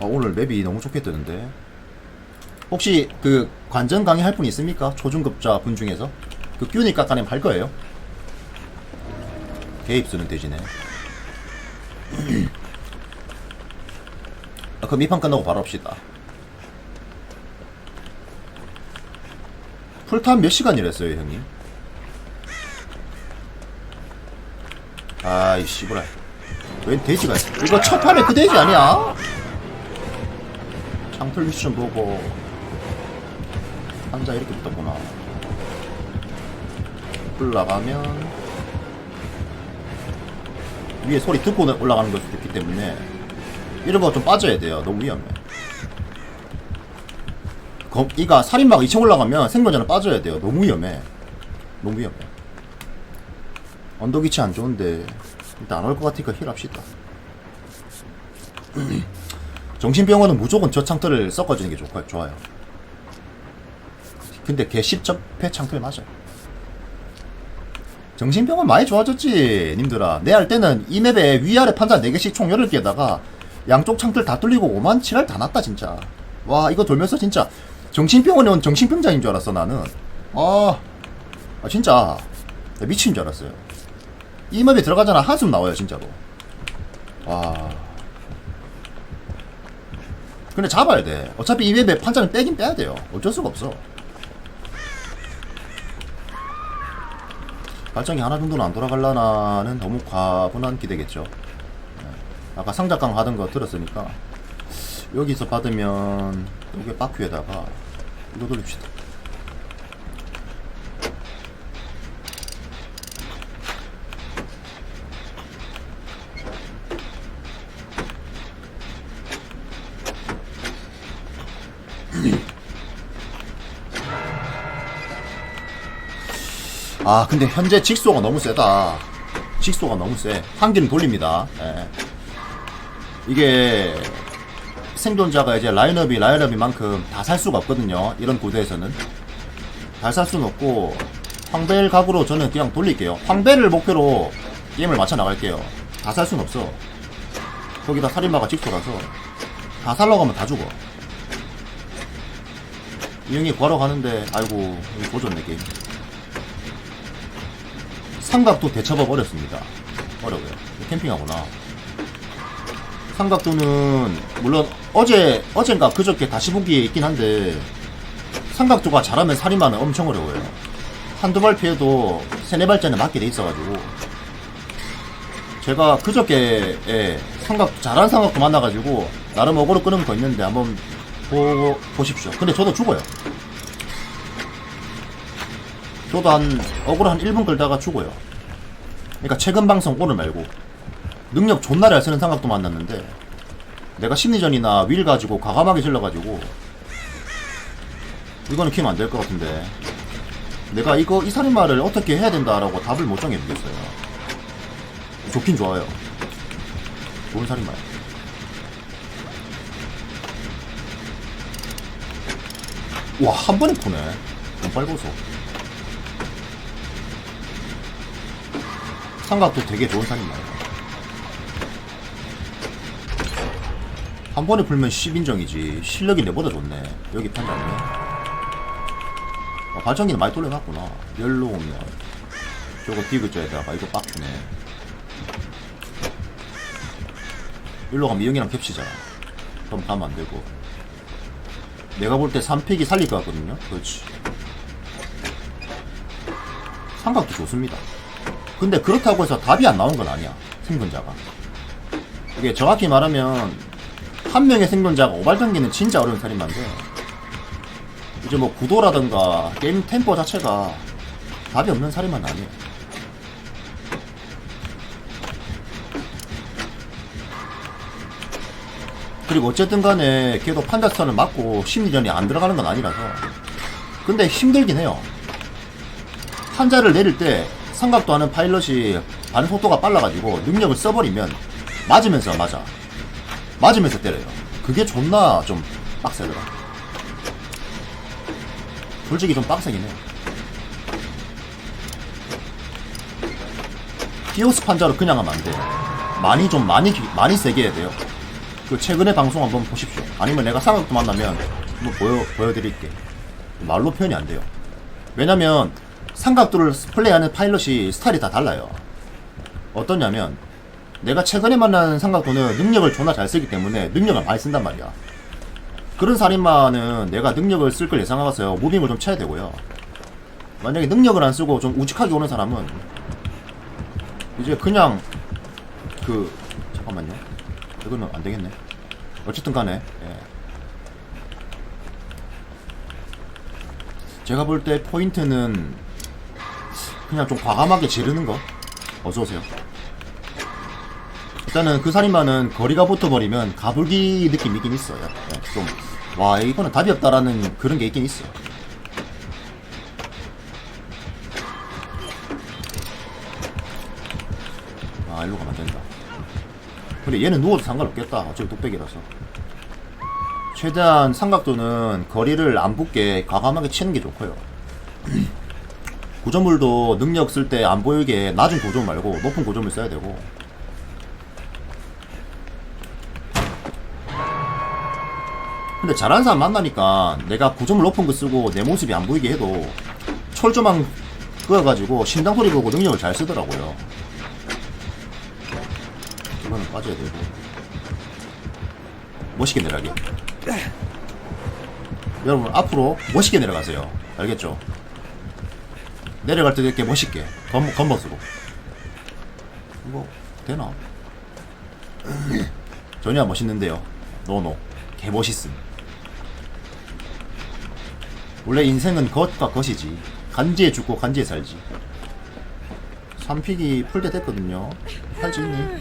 아, 오늘 맵이 너무 좋게 뜨는데. 혹시 그 관전 강의 할 분 있습니까? 초중급자 분 중에서? 그 큐니 깎아내면 할 거예요? 개입 쓰는 대신에. 아, 그럼 이판 끝나고 바로 합시다. 풀타임 몇 시간이랬어요, 형님? 아이, 씨부라. 웬 돼지가 있어? 이거 첫 판에 그 돼지 아니야? 좀 보고. 한자 이렇게 붙었구나. 올라가면. 위에 소리 듣고 올라가는 걸 수도 있기 때문에. 거좀 빠져야 돼요. 너무 위험해. 거, 이가 살인마가 2층 올라가면 생존자는 빠져야 돼요. 너무 위험해. 너무 위험해. 언덕 위치 안 좋은데 일단 안 올 것 같으니까 힐 합시다. 정신병원은 무조건 저 창틀을 섞어주는 게 좋, 좋아요. 근데 걔 10접해 창틀 맞아요. 정신병원 많이 좋아졌지, 님들아. 내 할 때는 이 맵에 위아래 판자 4개씩 총 8개에다가 양쪽 창틀 다 뚫리고 5만 7할 다 났다, 진짜. 와, 이거 돌면서 진짜 정신병원에 온 정신병자인 줄 알았어, 나는. 아, 아 진짜. 나 미친 줄 알았어요. 이 맵에 들어가잖아, 한숨 나와요, 진짜로. 와. 근데 잡아야 돼. 어차피 이 맵에 판자는 빼긴 빼야 돼요. 어쩔 수가 없어. 발전기 하나 정도는 안 돌아갈라나는 너무 과분한 기대겠죠. 네. 아까 상작강 하던 거 들었으니까 여기서 받으면 여기 바퀴에다가 이거 돌립시다. 아 근데 현재 직소가 너무 세다. 직소가 너무 세. 한기는 돌립니다. 예. 이게 생존자가 이제 라인업이 라인업인 만큼 다 살 수가 없거든요. 이런 구도에서는. 다 살 수는 없고 황벨 각으로 저는 그냥 돌릴게요. 황벨을 목표로 게임을 맞춰 나갈게요. 다 살 수는 없어. 거기다 살인마가 직소라서 다 살러 가면 다 죽어. 이 형이 구하러 가는데 아이고 여기 조졌네 게임 삼각도 대처법 어렵습니다. 어려워요. 캠핑하구나. 삼각도는 물론 어제 어젠가 그저께 다시 보기에 있긴 한데 삼각도가 잘하면 살인마는 엄청 어려워요. 한두 발 피해도 세네 발째는 맞게 돼 있어가지고 제가 그저께 예, 삼각 잘하는 삼각도 만나가지고 나름 어그로 끄는 거 있는데 한번 보고 보십시오. 근데 저도 죽어요. 저도 한 어그로 한 1분 끌다가 죽어요. 그러니까 최근 방송 오늘 말고 능력 존나 잘 쓰는 삼각도 만났는데 내가 심리전이나 윌 가지고 과감하게 질러가지고 이거는 키면 안 될 것 같은데 내가 이거 이 살인마를 어떻게 해야 된다라고 답을 못 정해보겠어요. 좋긴 좋아요. 좋은 살인마야. 와, 한 번에 푸네. 너무 빨고서. 삼각도 되게 좋은 살인마예요. 한 번에 풀면 10인정이지. 실력이 내보다 좋네. 여기 판단이네. 아, 발전기는 많이 돌려놨구나. 열로 오면. 저거 디귿자에다가 이거 빡주네. 일로 가면 이형이랑 겹치잖아. 그럼 가면 안 되고. 내가 볼 때 3픽이 살릴 것 같거든요. 그렇지. 삼각도 좋습니다. 근데 그렇다고 해서 답이 안 나온 건 아니야. 생존자가. 이게 정확히 말하면 한 명의 생존자가 오발전기는 진짜 어려운 살인마인데 이제 뭐 구도라든가 게임 템포 자체가 답이 없는 살인마는 아니에요. 그리고 어쨌든 간에 걔도 판자선을 맞고 심리전이 안 들어가는 건 아니라서 근데 힘들긴 해요. 판자를 내릴 때 삼각도 하는 파일럿이 반응 속도가 빨라가지고 능력을 써버리면 맞으면서 맞아. 맞으면서 때려요. 그게 존나 좀 빡세더라. 솔직히 좀 빡세긴 해. 히오스 판자로 그냥 하면 안 돼. 많이 좀 많이 기- 많이 세게 해야 돼요. 그 최근에 방송 한번 보십시오. 아니면 내가 삼각도 만나면 한번 보여 보여드릴게. 말로 표현이 안 돼요. 왜냐면 삼각도를 플레이하는 파일럿이 스타일이 다 달라요. 어떠냐면 내가 최근에 만난 삼각도는 능력을 존나 잘 쓰기 때문에 능력을 많이 쓴단 말이야. 그런 살인마는 내가 능력을 쓸 걸 예상하고서요 무빙을 좀 쳐야 되고요. 만약에 능력을 안 쓰고 좀 우직하게 오는 사람은 이제 그냥 그 잠깐만요. 이거는 안 되겠네. 어쨌든 간에 예. 제가 볼 때 포인트는 그냥 좀 과감하게 지르는 거. 어서 오세요. 일단은 그 살인마는 거리가 붙어버리면 가불기 느낌이 있긴 있어요. 예, 좀, 와, 이거는 답이 없다라는 그런 게 있긴 있어요. 아, 일로 가면 안 된다. 근데 얘는 누워도 상관없겠다. 어차피 뚝배기라서. 최대한 삼각도는 거리를 안 붙게 과감하게 치는 게 좋고요. 구조물도 능력 쓸 때 안 보이게 낮은 고점 말고 높은 고점을 써야 되고. 근데 잘하는 사람 만나니까 내가 구점을 높은 거 쓰고 내 모습이 안 보이게 해도 철조망 그어가지고 심장 소리 보고 능력을 잘 쓰더라고요. 이거는 빠져야 되고. 멋있게 내려가게. 여러분 앞으로 멋있게 내려가세요. 알겠죠? 내려갈 때 이렇게 멋있게 겉, 겉멋으로. 이거 되나? 전혀 멋있는데요. 노노. 개 멋있음. 원래 인생은 겉과 겉이지. 간지에 죽고 간지에 살지. 3픽이 풀대 됐거든요. 할수 있니?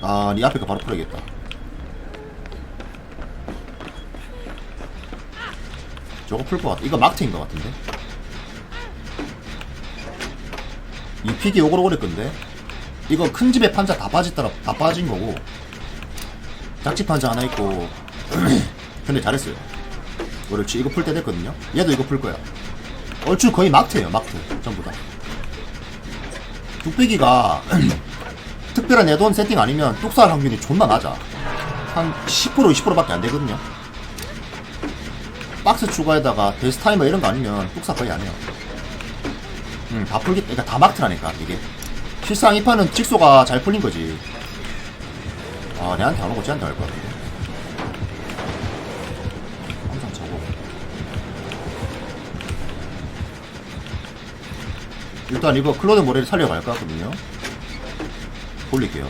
아니 앞에 거 바로 풀어야겠다 저거 풀 것 같아. 이거 막트인 것 같은데. 이 픽이 요거로 오래 건데. 이거 큰 집에 판자 다 빠졌더라, 다 빠진 거고. 짝집 판자 하나 있고. 근데 잘했어요. 그렇지. 이거 풀 때 됐거든요. 얘도 이거 풀 거야. 얼추 거의 막트예요, 막트. 전부 다. 뚝배기가 특별한 내돈 세팅 아니면 뚝살 확률이 존나 낮아. 한 10% 20%밖에 안 되거든요. 박스 추가에다가 데스 타이머 이런 거 아니면 뚝사 거의 안 해요. 음, 다 풀기, 그러니까 다 막트라니까, 이게. 실상 이 판은 직소가 잘 풀린 거지. 아, 내한테 안 오고 쟤한테 할것 같은데. 항상 차고. 일단 이거 클로드 모래를 살려갈 것 같거든요. 돌릴게요.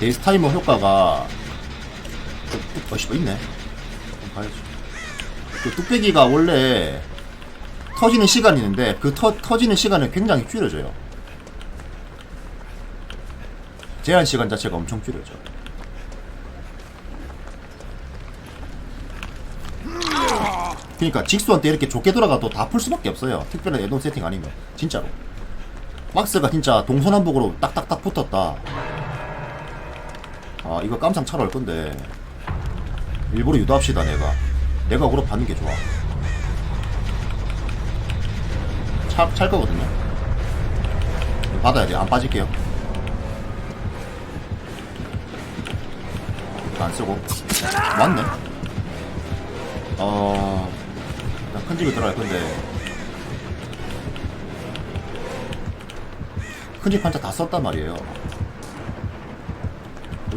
데이스 타이머 효과가 뚝, 어, 씨발 있네. 가야지. 그 뚝배기가 원래 터지는 시간이 있는데 그 터, 터지는 시간을 굉장히 줄여줘요. 제한 시간 자체가 엄청 줄여져. 그러니까 직수한테 이렇게 좋게 돌아가도 다 풀 수밖에 없어요. 특별한 애돈 세팅 아니면 진짜로. 박스가 진짜 동서남북으로 딱딱딱 붙었다. 아 이거 깜상 차로 할 건데. 일부러 유도합시다 내가. 내가 그로 받는 게 좋아. 차, 찰 거거든요. 받아야 돼안 빠질게요. 안 쓰고. 맞네. 어 일단 큰 집에 들어갈 건데. 큰 집 한자 다 썼단 말이에요. 뭐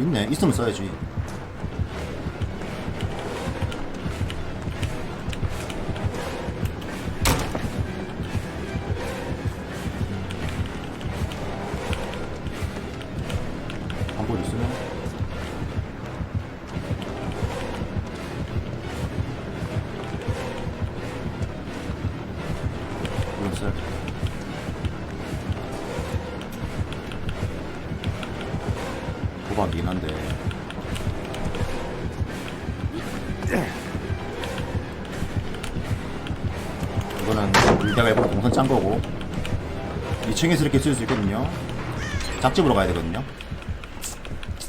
있네. 있으면 써야지. 방법 있으면 이건 써야 짠 거고 2층에서 이렇게 쓸 수 있거든요 작집으로 가야 되거든요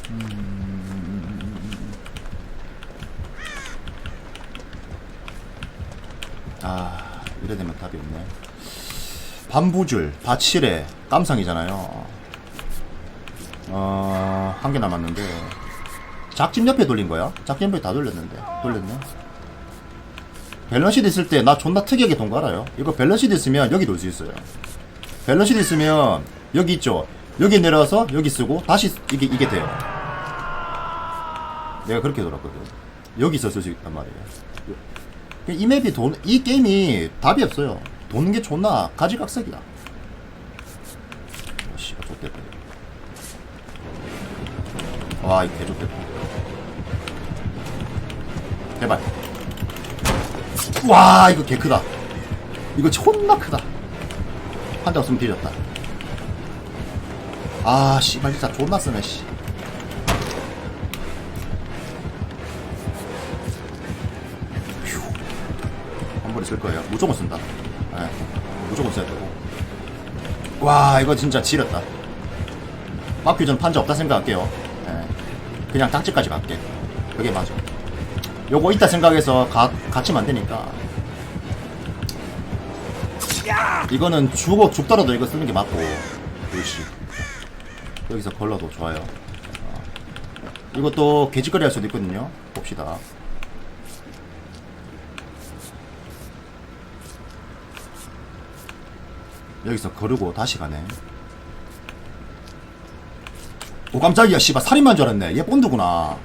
음. 아 이래 되면 답이 없네 반부줄, 바칠에, 깜상이잖아요. 어, 한 개 남았는데. 작집 옆에 돌린 거야? 작집 옆에 다 돌렸는데. 돌렸네. 밸런시드 있을 때 나 존나 특이하게 돈 갈아요. 이거 밸런시드 있으면 여기 돌수 있어요. 밸런시드 있으면 여기 있죠. 여기 내려와서 여기 쓰고 다시 이게 이게 돼요. 내가 그렇게 돌았거든. 여기서 쓸 수 있단 말이에요. 이 맵이 돈, 이 게임이 답이 없어요. 도는 게 존나 가지각색이야. 어, 씨발, 좆됐다. 이거. 와, 이거 개좆됐다. 제발. 와, 이거 개 크다. 이거 존나 크다. 한 대 없으면 뒤졌다. 아, 씨발, 진짜 존나 쓰네, 씨. 한 번에 쓸 거예요. 무조건 쓴다. 예, 무조건 써야 되고. 와, 이거 진짜 지렸다. 마피 전 판자 없다 생각할게요. 예, 그냥 딱지까지 갈게. 그게 맞아. 요거 있다 생각해서 가, 갇히면 안 되니까. 이거는 죽어, 죽더라도 이거 쓰는 게 맞고. 그렇지. 여기서 걸러도 좋아요. 어. 이것도 개짓거리 할 수도 있거든요. 봅시다. 여기서 거르고 다시 가네. 오 깜짝이야 씨발 살인만 줄 알았네. 얘 본드구나.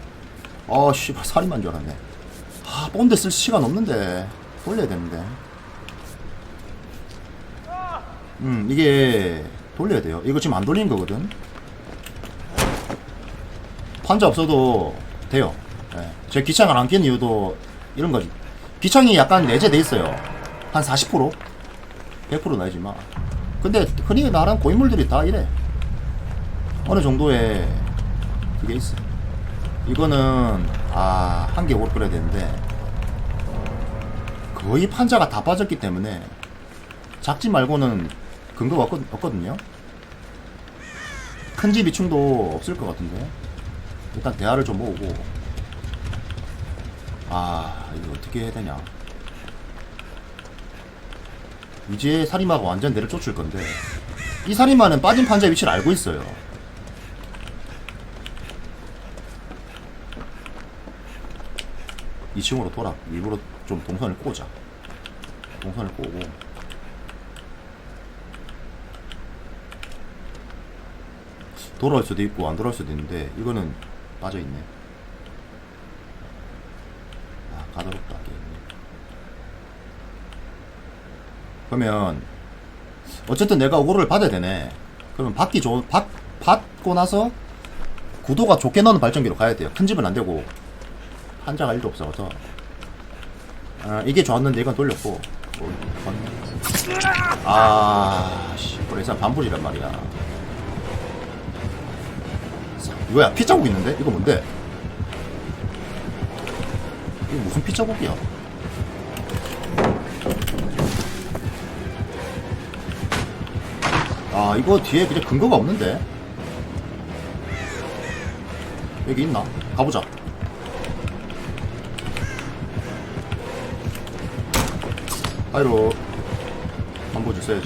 어 씨발 살인만 줄 알았네. 아 본드 쓸 시간 없는데 돌려야 되는데. 음 이게 돌려야 돼요. 이거 지금 안 돌리는 거거든. 판자 없어도 돼요. 예. 제 기창을 안 끼는 이유도 이런 거지. 기창이 약간 내재돼 있어요. 한 40%? 100%는 아니지만. 근데 흔히 말하는 고인물들이 다 이래. 어느 정도의 그게 있어. 이거는 아 한 개 오래 끓여야 되는데 거의 판자가 다 빠졌기 때문에 작지 말고는 근거가 없거, 없거 든요. 큰 집 이충도 없을 것 같은데 일단 대화를 좀 모으고 아 이거 어떻게 해야 되냐 이제 살인마가 완전 내를 쫓을 건데 이 살인마는 빠진 판자 위치를 알고 있어요. 이층으로 돌아. 일부러 좀 동선을 꼬자. 동선을 꼬고. 돌아올 수도 있고 안 돌아올 수도 있는데 이거는 빠져 있네. 아 까다롭다 게임이. 그러면 어쨌든 내가 오고를 받아야 되네. 그러면 받기 좋은 받 받고 나서 구도가 좋게 나오는 발전기로 가야 돼요. 큰 집은 안 되고 한자가 1도 없어서 아, 이게 좋았는데 이건 돌렸고 뭐, 아, 씨, 그래서 반불이란 말이야. 이거야 피 자국 있는데 이거 뭔데? 이거 무슨 피 자국이야? 아 이거 뒤에 그냥 근거가 없는데 여기 있나? 가보자 아이로 한보주 써야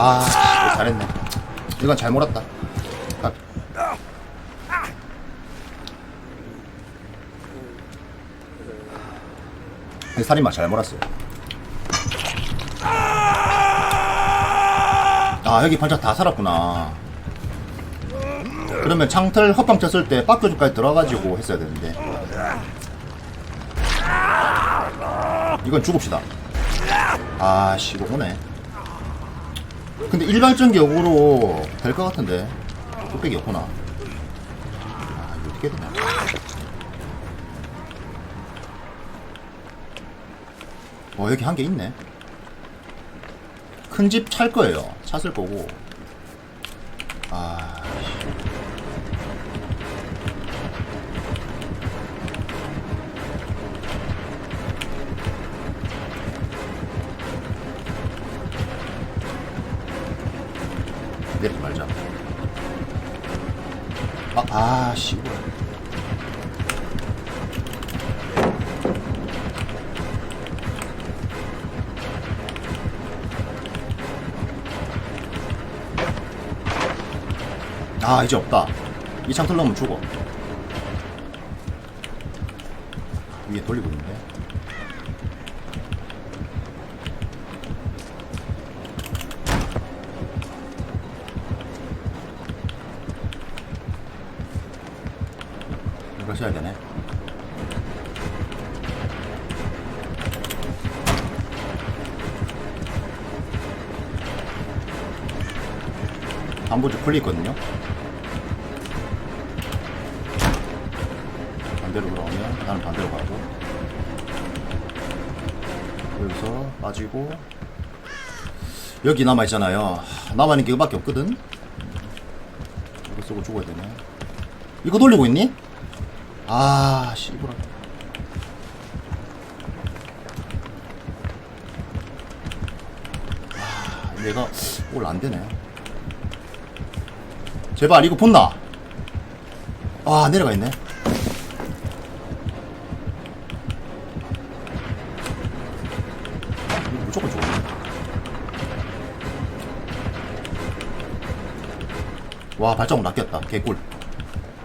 아, 잘했네. 이건 잘 몰았다. 아. 이 살인마 잘 몰았어요. 아, 여기 반짝 다 살았구나. 그러면 창틀 헛방 쳤을 때 빠꾸주까지 들어가지고 했어야 되는데. 이건 죽읍시다. 아, 씨, 이거 오네. 근데 일발전 격으로 될 것 같은데. 뚝배기 없구나. 아 이거 어떻게 되냐? 어 여기 한 개 있네. 큰 집 찰 거예요. 찾을거고. 아 아, 아, 씨발. 아, 이제 없다. 이 창틀 넣으면 죽어. 위에 돌리고 있는데. 써야 되네. 반부주 풀리 있거든요. 반대로 돌아오면 나는 반대로 가고 여기서 빠지고 여기 남아 있잖아요. 남아 있는 게 이거밖에 없거든. 이거 쓰고 죽어야 되네. 이거 돌리고 있니? 아, 씨부라. 아, 얘가 올 안 되네. 제발 이거 본나? 아, 내려가 있네. 이거 무조건 죽어. 와, 발자국 낚였다. 개꿀.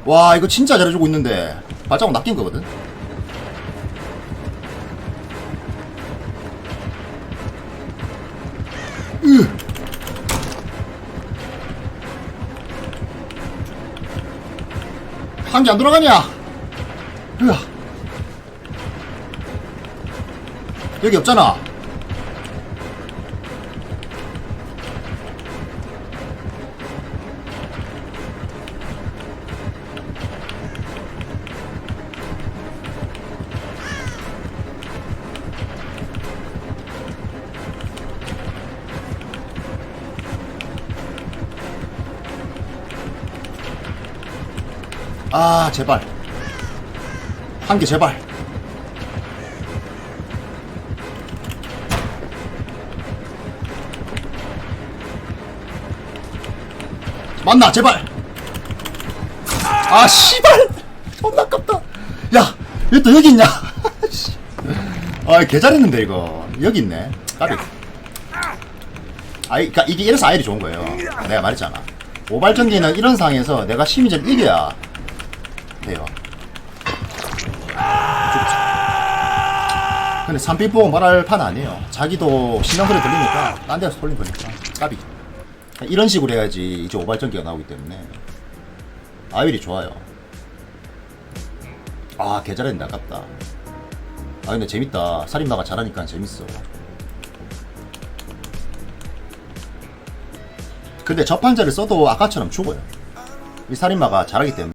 와 이거 진짜 잘해주고 있는데 발자국 낚인 거거든? 한개안 들어가냐? 으아. 여기 없잖아 아 제발. 한 개 제발. 맞나 제발. 아 씨발. 존나 아깝다. 야왜 또 여기 있냐? 씨. 아 개잘했는데 이거. 여기 있네. 까비. 아이 그니까 이게 이래서 아이리 좋은 거예요. 내가 말했잖아. 오발전기는 이런 상황에서 내가 심리전 이겨야 돼요. 근데 삼빛보고 말할 판 아니에요. 자기도 신경 소리 들리니까 딴 데서 돌린 거니까 까비. 이런 식으로 해야지 이제 오발전기가 나오기 때문에 아윌이 좋아요. 아 개잘했는데 아깝다. 아 근데 재밌다. 살인마가 잘하니까 재밌어. 근데 접한자를 써도 아까처럼 죽어요. 이 살인마가 잘하기 때문에.